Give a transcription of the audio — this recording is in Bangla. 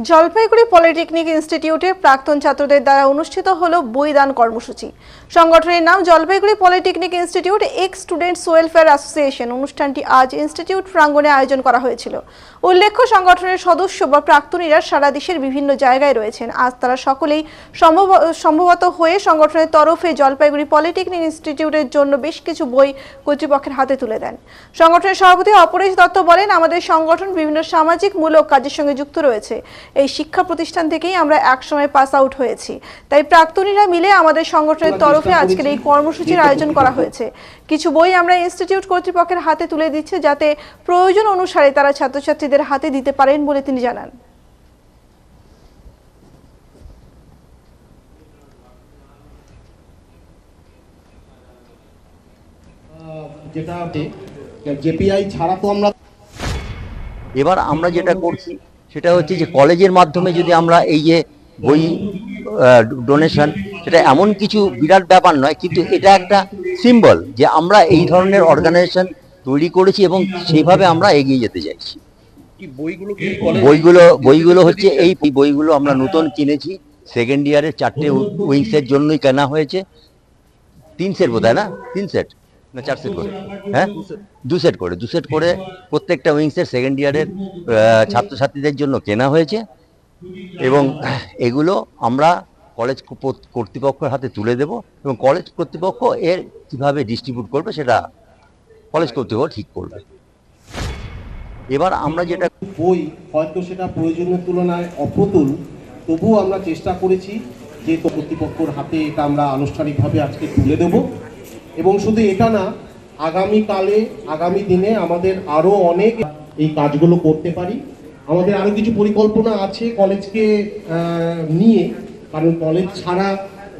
জলপাইগুড়ি পলিটেকনিক ইনস্টিটিউটে প্রাক্তন ছাত্রদের দ্বারা অনুষ্ঠিত হলো বইদান কর্মসূচি। সংগঠনের নাম Jalpaiguri polytechnic institute ex students welfare association. অনুষ্ঠানটি আজ ইনস্টিটিউট প্রাঙ্গণে আয়োজন করা হয়েছিল। উল্লেখ্য, সংগঠনের সদস্য বা প্রাক্তনীরা সারা দেশের বিভিন্ন জায়গায় রয়েছেন। আজ তারা সকলেই সম্ভব- সম্ভবত হয়ে সংগঠনের তরফে জলপাইগুড়ি পলিটেকনিক ইনস্টিটিউটের জন্য বেশ কিছু বই কর্তৃপক্ষের হাতে তুলে দেন। সংগঠনের সভাপতি অপরেশ দত্ত বলেন, আমাদের সংগঠন বিভিন্ন সামাজিক মূলক কাজের সঙ্গে যুক্ত রয়েছে। এই শিক্ষা প্রতিষ্ঠান থেকেই আমরা একসময় পাস আউট হয়েছি। তাই প্রাক্তনীরা মিলে আমাদের সংগঠনের তরফে আজকের এই কর্মসূচির আয়োজন করা হয়েছে। কিছু বই আমরা ইনস্টিটিউট কর্তৃপক্ষের হাতে তুলে দিচ্ছে যাতে প্রয়োজন অনুসারে তারা ছাত্রছাত্রীদের হাতে দিতে পারেন বলে তিনি জানান। যেটা জেপিআই ছাড়া তো আমরা এবার আমরা যেটা করছি সেটা হচ্ছে যে কলেজের মাধ্যমে যদি আমরা এই যে বই ডোনেশন সেটা এমন কিছু বিরাট ব্যাপার নয় কিন্তু এটা একটা সিম্বল যে আমরা এই ধরনের অর্গানাইজেশন তৈরি করেছি এবং সেইভাবে আমরা এগিয়ে যেতে চাইছি। বইগুলো বইগুলো বইগুলো হচ্ছে এই বইগুলো আমরা নতুন কিনেছি সেকেন্ড ইয়ারের চারটে উইংসের জন্যই কেনা হয়েছে। তিন সেট বোধ হয় না? তিন সেট না, চার সেট করে। হ্যাঁ? দু সেট করে। দু সেট করে প্রত্যেকটা উইংসের সেকেন্ড ইয়ারের ছাত্রছাত্রীদের জন্য কেনা হয়েছে। এবং এগুলো আমরা কলেজ কর্তৃ- কর্তৃপক্ষের হাতে তুলে দেব এবং কলেজ কর্তৃপক্ষ এর কীভাবে ডিস্ট্রিবিউট করবে সেটা কলেজ কর্তৃপক্ষ ঠিক করবে। এবার আমরা যেটা বই হয়তো সেটা প্রয়োজনের তুলনায় অপ্রতুল, তবুও আমরা চেষ্টা করেছি যে কর্তৃপক্ষর হাতে এটা আমরা আনুষ্ঠানিকভাবে আজকে তুলে দেব। এবং শুধু এটা না আগামী কালে আগামী দিনে আমাদের আরও অনেক এই কাজগুলো করতে পারি। আমাদের আরও কিছু পরিকল্পনা আছে কলেজকে নিয়ে। কারণ কলেজ ছাড়া